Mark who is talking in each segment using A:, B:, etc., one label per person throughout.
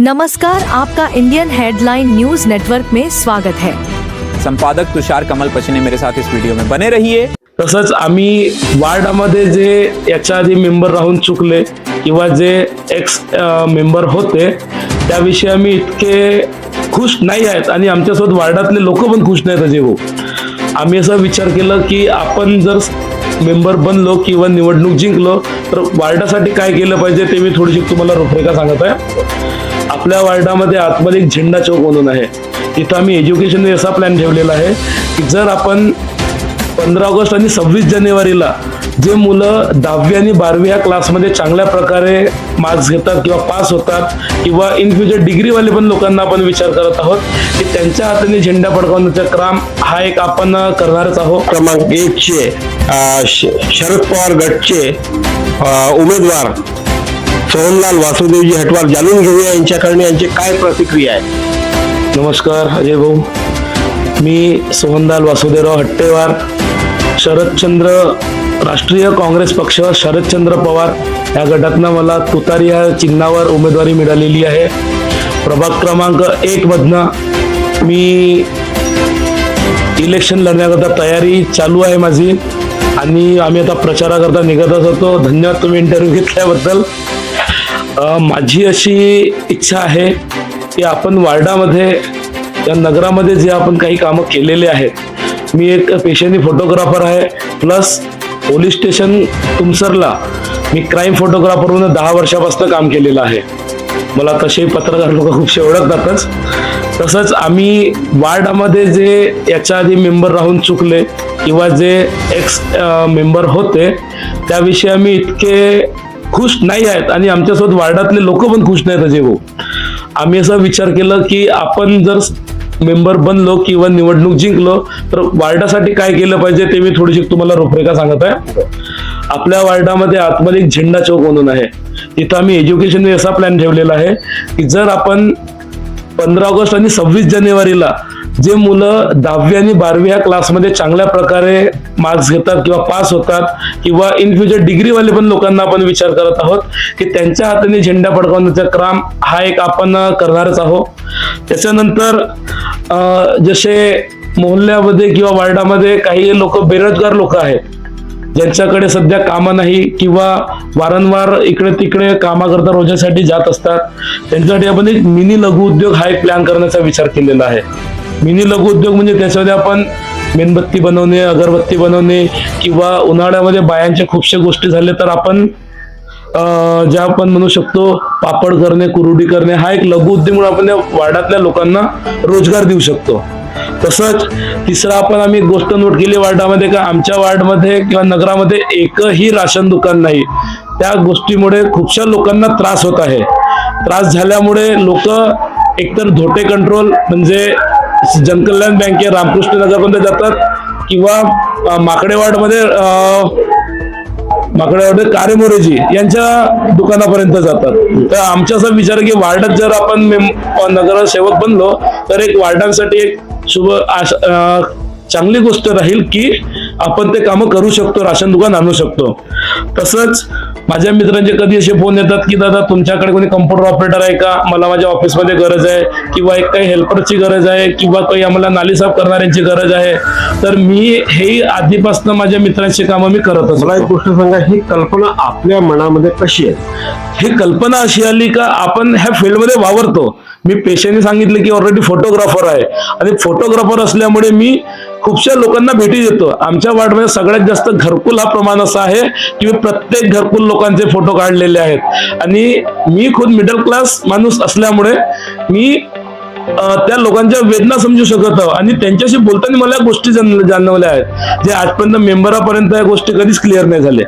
A: नमस्कार आपका Indian headline news network में स्वागत है।
B: संपादक तुषार कमल पचने मेरे साथ इस वीडियो में बने रहिए।
C: तसंच आम्ही वार्डामध्ये जे याच्या आधी मेंबर राहून चुकले किंवा जे एक्स मेंबर होते त्याविषयी आम्ही इतके खुश नाही आहेत आणि आमच्यासोबत वार्डातले लोक पण खुश नाहीत अजय भाऊ आम्ही असा विचार केला की आपण जर मेंबर बनलो किंवा निवडणूक जिंकलो तर वार्डासाठी काय केलं पाहिजे ते मी थोडीशी तुम्हाला रूपरेखा सांगत आहे. आपल्या वार्डामध्ये आतमध्ये एक झेंडा चौक म्हणून आहे. तिथं आम्ही एज्युकेशन असा प्लॅन ठेवलेला आहे की जर आपण पंधरा ऑगस्ट आणि सव्वीस जानेवारीला जे मुलं दहावी आणि बारावी ह्या क्लासमध्ये चांगल्या प्रकारे मार्क्स घेतात किंवा पास होतात किंवा इन फ्युचर डिग्रीवाले पण लोकांना आपण विचार करत आहोत की त्यांच्या हाताने झेंडा फडकवण्याचा क्रम हा एक आपण करणारच आहोत.
D: क्रमांक एकचे श- शरद पवार गटचे उमेदवार सोहनलाल वासुदेवजी हटवाल जाणून घेऊया यांच्याकडे यांची काय प्रतिक्रिया आहे.
C: नमस्कार अजय भाऊ. मी सोहनलाल वासुदेवराव हट्टेवार शरदचंद्र राष्ट्रीय काँग्रेस पक्ष शरदचंद्र पवार. या गटातनं मला तुतारी या चिन्हावर उमेदवारी मिळालेली आहे. प्रभाग क्रमांक एकमधनं मी इलेक्शन लढण्याकरता तयारी चालू आहे माझी. आणि आम्ही आता प्रचाराकरता निघतच होतो. धन्यवाद तुम्ही इंटरव्ह्यू घेतल्याबद्दल. माझी अशी इच्छा आहे की आपण वार्डामध्ये या नगरामध्ये जे आपण काही कामं केलेले आहेत मी एक पेशाने फोटोग्राफर आहे प्लस पोलीस स्टेशन तुमसरला मी क्राईम फोटोग्राफर म्हणून दहा वर्षापासून काम केलेलं आहे. मला तसे पत्रकार लोक खूपशे ओळखतातच. तसंच आम्ही वार्डामध्ये जे याच्या आधी मेंबर राहून चुकले किंवा जे एक्स मेंबर होते त्याविषयी आम्ही इतके खुश नाही आहेत आणि आमच्यासोबत वार्डातले लोक पण खुश नाहीत अजय भाऊ. आम्ही असा विचार केला की आपण जर मेंबर बनलो किंवा निवडणूक जिंकलो तर वार्डासाठी काय केलं पाहिजे ते मी थोडीशी तुम्हाला रूपरेखा सांगत आहे. आपल्या वार्डामध्ये आतमध्ये एक झेंडा चौक म्हणून आहे. तिथं आम्ही एज्युकेशन असा प्लॅन ठेवलेला आहे की जर आपण पंधरा ऑगस्ट आणि सव्वीस जानेवारीला जे मुलं दहावी आणि बारावी ह्या क्लासमध्ये चांगल्या प्रकारे मार्क्स घेतात किंवा पास होतात किंवा इन फ्युचर डिग्रीवाले पण लोकांना आपण विचार करत आहोत की त्यांच्या हाताने झेंडा फडकवण्याचा क्रम हा एक आपण करणारच आहोत. त्याच्यानंतर जसे मोहल्ल्यामध्ये किंवा वार्डामध्ये काही लोक बेरोजगार लोक आहेत ज्यांच्याकडे सध्या कामं नाही किंवा वारंवार इकडे तिकडे कामाकरता रोजासाठी जात असतात त्यांच्यासाठी आपण एक मिनी लघु उद्योग हा एक प्लॅन करण्याचा विचार केलेला आहे. मिनी लघु उद्योग म्हणजे त्याच्यामध्ये आपण मेणबत्ती बनवणे अगरबत्ती बनवणे किंवा उन्हाळ्यामध्ये बायांच्या खूपशा गोष्टी झाल्या तर आपण ज्या आपण म्हणू शकतो पापड करणे कुरुडी करणे हा एक लघु उद्योग म्हणून आपण या वार्डातल्या लोकांना रोजगार देऊ शकतो. तसंच तिसरा आपण आम्ही गोष्ट नोट केली वार्डामध्ये का आमच्या वार्डमध्ये किंवा नगरामध्ये एकही राशन दुकान नाही. त्या गोष्टीमुळे खूपशा लोकांना त्रास होत आहे. त्रास झाल्यामुळे लोक एकतर धोटे कंट्रोल म्हणजे जनकल्याण बँके रामकृष्ण नगरमध्ये जातात किंवा माकडेवाडमध्ये अं, माकडेवाडे कारेमोरेजी यांच्या दुकानापर्यंत जातात. तर आमचा असा विचार की वार्डात जर आपण मेम- नगरसेवक बनलो तर एक वार्डांसाठी एक शुभ चांगली गोष्ट राहील की आपण ते कामं करू शकतो राशन दुकान आणू शकतो. तसंच माझ्या मित्रांचे कधी असे फोन येतात की दादा तुमच्याकडे कोणी कम्प्युटर ऑपरेटर आहे का? मला माझ्या ऑफिसमध्ये गरज आहे. किंवा एक काही हेल्परची गरज आहे किंवा काही आम्हाला नाली साफ करणाऱ्यांची गरज आहे. तर मी हे आधीपासून माझ्या मित्रांची कामं मी करत असतो
D: मला एक गोष्ट सांगा ही कल्पना आपल्या मनामध्ये कशी आहे?
C: ही कल्पना अशी आली का आपण ह्या फील्डमध्ये वावरतो. मी पेशाने सांगितलं की ऑलरेडी फोटोग्राफर आहे. आणि फोटोग्राफर असल्यामुळे मी खूपशा लोकांना भेटी देतो. आमच्या वार्डमध्ये सगळ्यात जास्त घरकुल हा प्रमाण असा आहे की मी प्रत्येक घरकुल लोकांचे फोटो काढलेले आहेत. आणि मी खुद मिडल क्लास माणूस असल्यामुळे मी त्या लोकांच्या वेदना समजू शकत आहोत आणि त्यांच्याशी बोलताना मला या गोष्टी जाणवल्या आहेत. जे आजपर्यंत मेंबरापर्यंत या गोष्टी कधीच क्लिअर नाही झाल्या.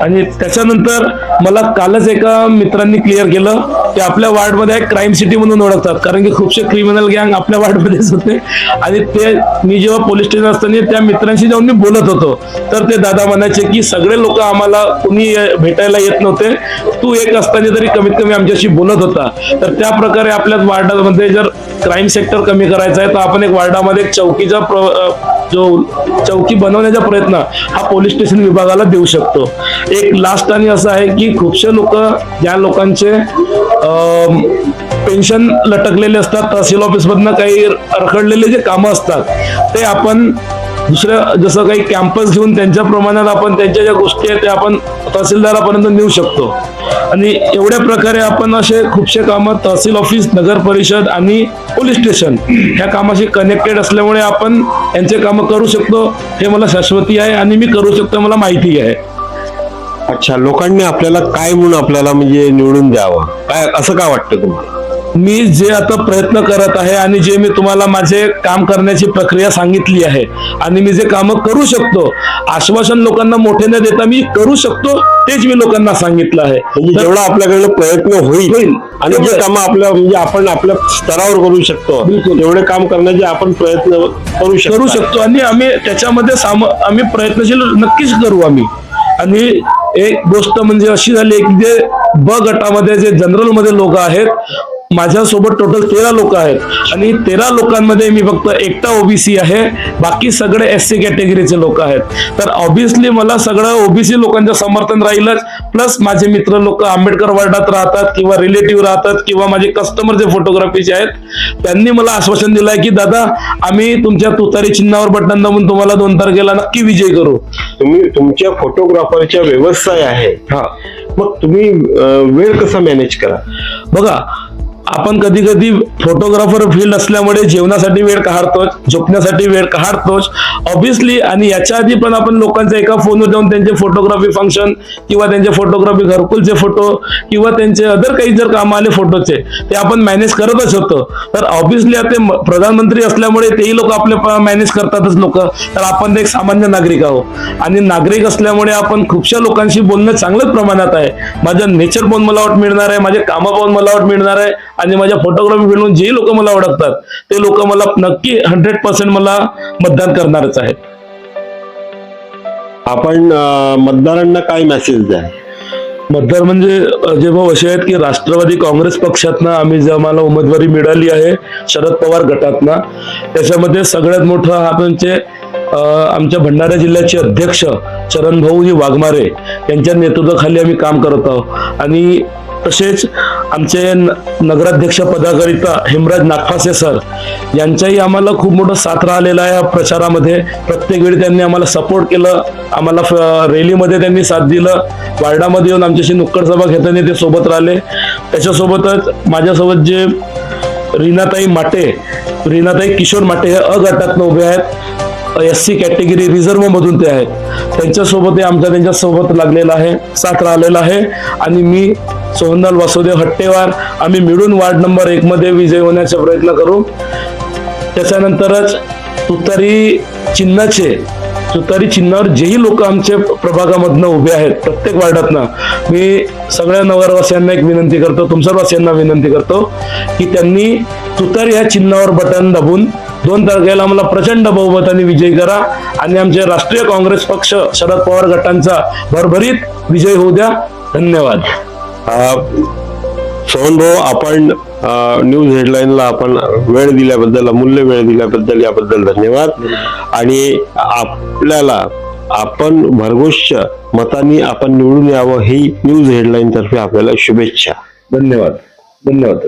C: आणि त्याच्यानंतर मला कालच एका मित्रांनी क्लिअर केलं की आपल्या वार्डमध्ये एक क्राईम सिटी म्हणून ओळखतात. कारण की खूपशे क्रिमिनल गँग आपल्या वार्डमध्येच होते. आणि ते मी जेव्हा पोलीस स्टेशन असताना त्या मित्रांशी जाऊन मी बोलत होतो. तर ते दादा म्हणायचे की सगळे लोक आम्हाला कुणी भेटायला येत नव्हते. तू एक असताना तरी कमीत कमी आमच्याशी बोलत होता. तर त्या प्रकारे आपल्या वार्डामध्ये जर क्राईम सेक्टर कमी करायचा आहे तर आपण एक वार्डामध्ये एक चौकीचा प्र- जो चौकी बनवण्याचा प्रयत्न हा पोलीस स्टेशन विभागाला देऊ शकतो. एक लास्ट आणि असं आहे की खूपशे लोक ज्या लोकांचे पेन्शन लटकलेले असतात तहसील ऑफिसमधनं काही रखडलेले जे कामं असतात ते आपण दुसरं जसं काही कॅम्पस घेऊन त्यांच्या प्रमाणात आपण त्यांच्या ज्या गोष्टी आहेत त्या आपण तहसीलदारापर्यंत नेऊ शकतो. आणि एवढ्या प्रकारे आपण असे खूपशे कामं तहसील ऑफिस नगर परिषद आणि पोलीस स्टेशन ह्या कामाशी कनेक्टेड असल्यामुळे आपण यांचे कामं करू शकतो. हे मला शाश्वती आहे आणि मी करू शकतो मला माहिती आहे.
D: अच्छा लोकांनी आपल्याला काय म्हणून आपल्याला म्हणजे निवडून द्यावं? काय असं का वाटतं तुम्हाला?
C: मी जे आता प्रयत्न करत आहे आणि जे मी तुम्हाला माझे काम करण्याची प्रक्रिया सांगितली आहे आणि मी जे कामं करू शकतो आश्वासन लोकांना मोठे न देता मी करू शकतो तेच मी लोकांना सांगितलं आहे
D: म्हणजे जेवढा आपल्याकडनं प्रयत्न होईल. आणि जे काम आपल्या म्हणजे आपण आपल्या स्तरावर करू शकतो. तेवढे काम करण्याचे आपण प्रयत्न करू शकतो
C: करू शकतो आणि आम्ही त्याच्यामध्ये साम आम्ही प्रयत्नशील नक्कीच करू आम्ही आणि एक गोष्ट म्हणजे अशी झाली की जे ब गटामध्ये जे जनरलमध्ये लोक आहेत माझ्यासोबत टोटल तेरा लोक आहेत. आणि तेरा लोकांमध्ये मी फक्त एकटा ओबीसी आहे. बाकी सगळे एस सी कॅटेगरीचे लोक आहेत. तर ऑब्विसली मला सगळं ओबीसी लोकांचं समर्थन राहीलच. प्लस माझे मित्र लोक आंबेडकर वार्डात राहतात किंवा रिलेटिव्ह राहतात किंवा माझे कस्टमर जे फोटोग्राफीचे आहेत त्यांनी मला आश्वासन दिलं आहे की दादा आम्ही तुमच्या तुतारी चिन्हावर बटन दाबून तुम्हाला दोन तारखेला नक्की विजय करू.
D: तुम्ही तुमच्या फोटोग्राफरच्या व्यवसाय आहे.
C: हा.
D: मग तुम्ही वेळ कसा मॅनेज करा?
C: बघा आपण कधी कधी फोटोग्राफर फील्ड असल्यामुळे जेवणासाठी वेळ काढतोच झोपण्यासाठी वेळ काढतोच. ऑब्विसली आणि याच्या आधी पण आपण लोकांच्या एका फोनवर जाऊन त्यांचे फोटोग्राफी फंक्शन किंवा त्यांचे फोटोग्राफी घरकुलचे फोटो किंवा त्यांचे अदर काही जर काम आले फोटोचे ते आपण मॅनेज करतच होतो. तर ऑब्विसली आता प्रधानमंत्री असल्यामुळे तेही लोक आपले मॅनेज करतातच लोक. तर आपण ते एक सामान्य नागरिक आहोत. आणि नागरिक असल्यामुळे आपण खूपशा लोकांशी बोलणं चांगल्याच प्रमाणात आहे. माझ्या नेचर पाहून मला वाट मिळणार आहे माझे कामं पाहून मला वाट मिळणार आहे. आणि माझ्या फोटोग्राफी फिल्डून जे लोक मला ओळखतात ते लोक मला नक्की हंड्रेड पर्सेंट मला मतदान करणारच आहेत.
D: आपण मतदारांना काय मेसेज द्या?
C: मतदार म्हणजे अ, जेव्हा असे आहेत की राष्ट्रवादी काँग्रेस पक्षातनं आम्ही जे आम्हाला उमेदवारी मिळाली आहे शरद पवार गटातनं त्याच्यामध्ये सगळ्यात मोठं हा म्हणजे आमच्या भंडारा जिल्ह्याचे अध्यक्ष चरणभाऊजी वाघमारे यांच्या नेतृत्वाखाली आम्ही काम करत आहोत. आणि तसेच आमचे न- नगराध्यक्ष पदाकरिता हेमराज नागपासे सर यांचाही आम्हाला खूप मोठं साथ राहिलेला आहे या प्रचारामध्ये. प्रत्येक वेळी त्यांनी आम्हाला सपोर्ट केलं आम्हाला फ- रॅलीमध्ये त्यांनी साथ दिलं. वार्डामध्ये येऊन आमच्याशी नुक्कड सभा घेताना ते सोबत राहिले. त्याच्यासोबतच माझ्यासोबत जे रीनाताई माटे रीनाताई किशोर माटे हे अ गटातनं उभे आहेत. एस सी कॅटेगरी रिझर्व्ह मधून ते आहेत त्यांच्यासोबत आमचा त्यांच्यासोबत लागलेला आहे साथ राहिलेला आहे. आणि मी सोहनलाल वासुदेव हट्टेवार आम्ही मिळून वार्ड नंबर एक मध्ये विजय होण्याचा प्रयत्न करू. त्याच्यानंतरच तुतारी चिन्हाचे तुतारी चिन्हावर जेही लोक आमच्या प्रभागामधनं उभे आहेत प्रत्येक वार्डातनं मी सगळ्या नगरवासियांना एक विनंती करतो तुमसरवासियांना विनंती करतो की त्यांनी तुतारी ह्या चिन्हावर बटन दाबून दोन तारखेला आम्हाला प्रचंड बहुमताने विजयी करा. आणि आमचे राष्ट्रीय काँग्रेस पक्ष शरद पवार गटांचा भरभरीत विजय होऊ द्या. धन्यवाद.
D: सोहन भाऊ आपण न्यूज हेडलाईनला आपण वेळ दिल्याबद्दल अमूल्य वेळ दिल्याबद्दल याबद्दल धन्यवाद. आणि आपल्याला आपण भरघोष मतांनी आपण निवडून यावं ही न्यूज हेडलाईन तर्फे आपल्याला शुभेच्छा.
C: धन्यवाद. धन्यवाद.